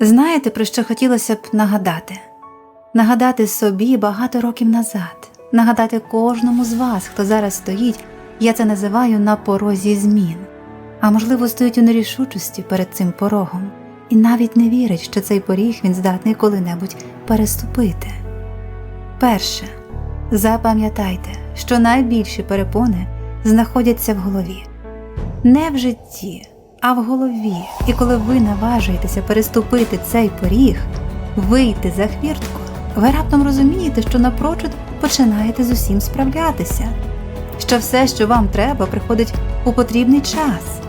Знаєте, про що хотілося б нагадати? Нагадати собі багато років назад, нагадати кожному з вас, хто зараз стоїть, я це називаю на порозі змін, а можливо, стоїть у нерішучості перед цим порогом. І навіть не вірить, що цей поріг він здатний коли-небудь переступити. Перше, запам'ятайте, що найбільші перепони знаходяться в голові, не в житті, а в голові. І коли ви наважуєтеся переступити цей поріг, вийти за хвіртку, ви раптом розумієте, що напрочуд починаєте з усім справлятися, що все, що вам треба, приходить у потрібний час.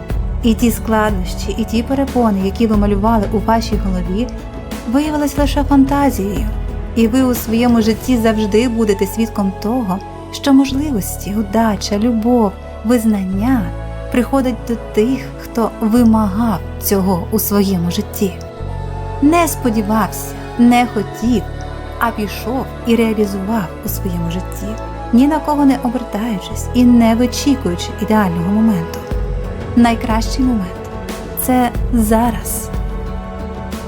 І ті складнощі, і ті перепони, які ви малювали у вашій голові, виявилися лише фантазією, і ви у своєму житті завжди будете свідком того, що можливості, удача, любов, визнання приходять до тих, хто вимагав цього у своєму житті. Не сподівався, не хотів, а пішов і реалізував у своєму житті, ні на кого не обертаючись і не вичікуючи ідеального моменту. Найкращий момент це зараз.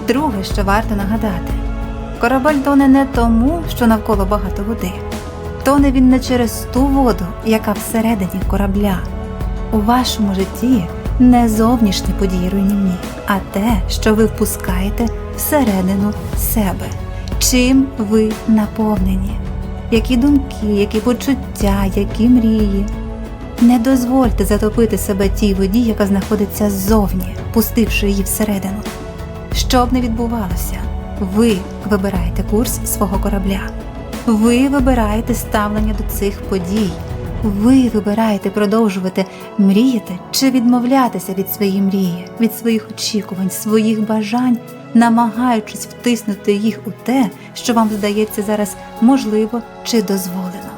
Друге, що варто нагадати, корабель тоне не тому, що навколо багато води. Тоне він не через ту воду, яка всередині корабля. У вашому житті не зовнішні події руйнівні, а те, що ви впускаєте всередину себе, чим ви наповнені, які думки, які почуття, які мрії. Не дозвольте затопити себе тій воді, яка знаходиться ззовні, пустивши її всередину. Що б не відбувалося, ви вибираєте курс свого корабля. Ви вибираєте ставлення до цих подій. Ви вибираєте продовжувати мріяти чи відмовлятися від своєї мрії, від своїх очікувань, своїх бажань, намагаючись втиснути їх у те, що вам здається зараз можливо чи дозволено.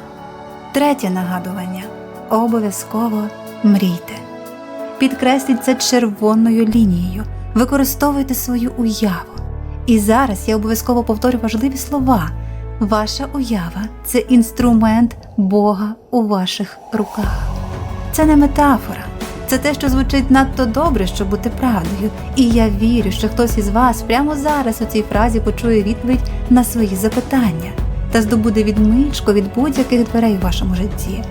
Третє нагадування обов'язково мрійте. Підкресліть це червоною лінією, використовуйте свою уяву. І зараз я обов'язково повторю важливі слова. Ваша уява це інструмент Бога у ваших руках. Це не метафора, це те, що звучить надто добре, щоб бути правдою. І я вірю, що хтось із вас прямо зараз у цій фразі почує відповідь на свої запитання та здобуде відмичку від будь-яких дверей у вашому житті.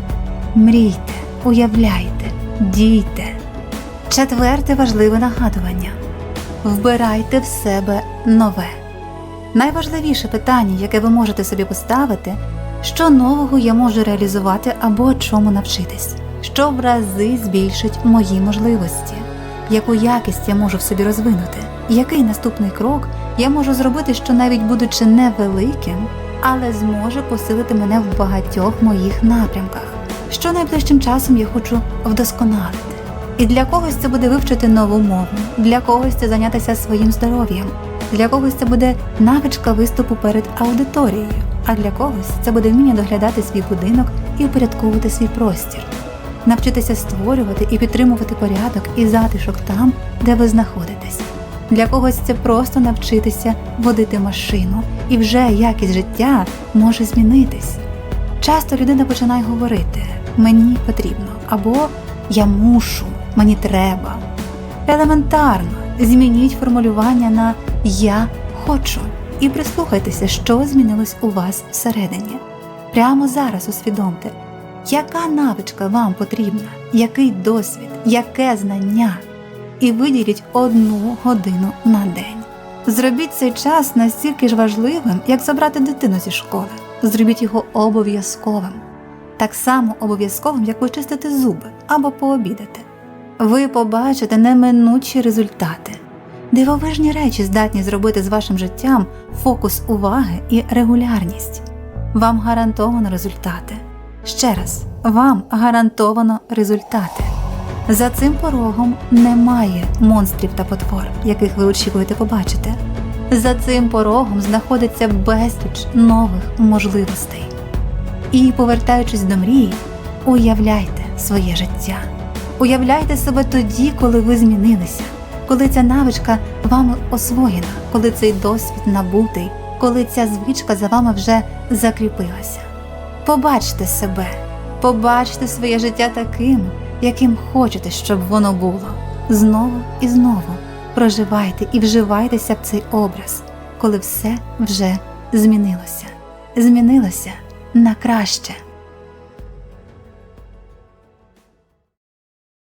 Мрійте, уявляйте, дійте. Четверте важливе нагадування: вбирайте в себе нове. Найважливіше питання, яке ви можете собі поставити, що нового я можу реалізувати або чому навчитись, що в рази збільшить мої можливості, яку якість я можу в собі розвинути, який наступний крок я можу зробити, що навіть будучи невеликим, але зможе посилити мене в багатьох моїх напрямках, що найближчим часом я хочу вдосконалити. І для когось це буде вивчити нову мову, для когось це зайнятися своїм здоров'ям, для когось це буде навичка виступу перед аудиторією, а для когось це буде вміння доглядати свій будинок і упорядковувати свій простір, навчитися створювати і підтримувати порядок і затишок там, де ви знаходитесь. Для когось це просто навчитися водити машину, і вже якість життя може змінитись. Часто людина починає говорити мені потрібно або я мушу, мені треба. Елементарно змініть формулювання на я хочу і прислухайтеся, що змінилось у вас всередині. Прямо зараз усвідомте, яка навичка вам потрібна, який досвід, яке знання, і виділіть одну годину на день. Зробіть цей час настільки ж важливим, як забрати дитину зі школи. Зробіть його обов'язковим, так само обов'язковим, як почистити зуби або пообідати. Ви побачите неминучі результати. Дивовижні речі здатні зробити з вашим життям фокус уваги і регулярність. Вам гарантовано результати. Ще раз, вам гарантовано результати. За цим порогом немає монстрів та потвор, яких ви очікуєте побачити. За цим порогом знаходиться безліч нових можливостей. І, повертаючись до мрії, уявляйте своє життя. Уявляйте себе тоді, коли ви змінилися, коли ця навичка вами освоєна, коли цей досвід набутий, коли ця звичка за вами вже закріпилася. Побачте себе, побачте своє життя таким, яким хочете, щоб воно було, знову і знову. проживайте і вживайтеся в цей образ, коли все вже змінилося, змінилося на краще.